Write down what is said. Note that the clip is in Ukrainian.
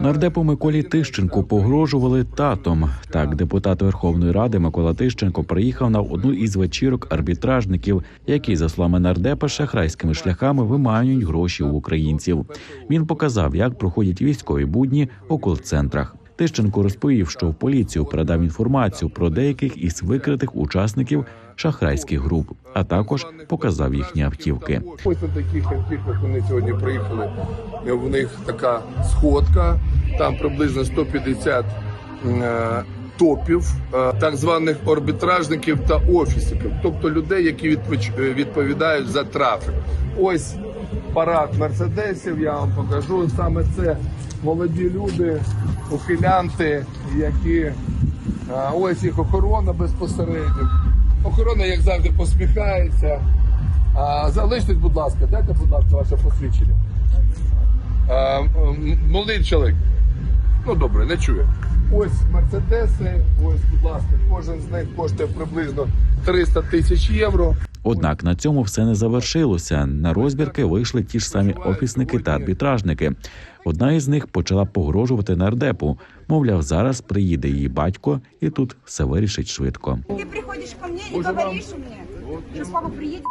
Нардепу Миколі Тищенку погрожували татом. Так, депутат Верховної Ради Микола Тищенко приїхав на одну із вечірок арбітражників, які, за словами нардепа, шахрайськими шляхами виманюють гроші у українців. Він показав, як проходять військові будні у кол-центрах. Тищенко розповів, що в поліцію передав інформацію про деяких із викритих учасників шахрайських груп, а також показав їхні автівки. Ось на таких автівках вони сьогодні приїхали. В них така сходка, там приблизно 150 е, топів, е, так званих арбітражників та офісників, тобто людей, які е, відповідають за трафік. Ось парад мерседесів. Я вам покажу. Саме це молоді люди, ухилянти, які ось їх охорона безпосередньо. Охорона, як завжди, посміхається. А, залиштесь, будь ласка, дайте, будь ласка, ваше посвідчення. Молодий чоловік. Ну добре, не чує. Ось мерседеси, ось, будь ласка, кожен з них коштує приблизно 300 тисяч євро. Однак на цьому все не завершилося. На розбірки вийшли ті ж самі офісники та арбітражники. Одна із них почала погрожувати нардепу. Мовляв, зараз приїде її батько, і тут все вирішить швидко. Ти приходиш ко мне і говориш мені, що слава приедет.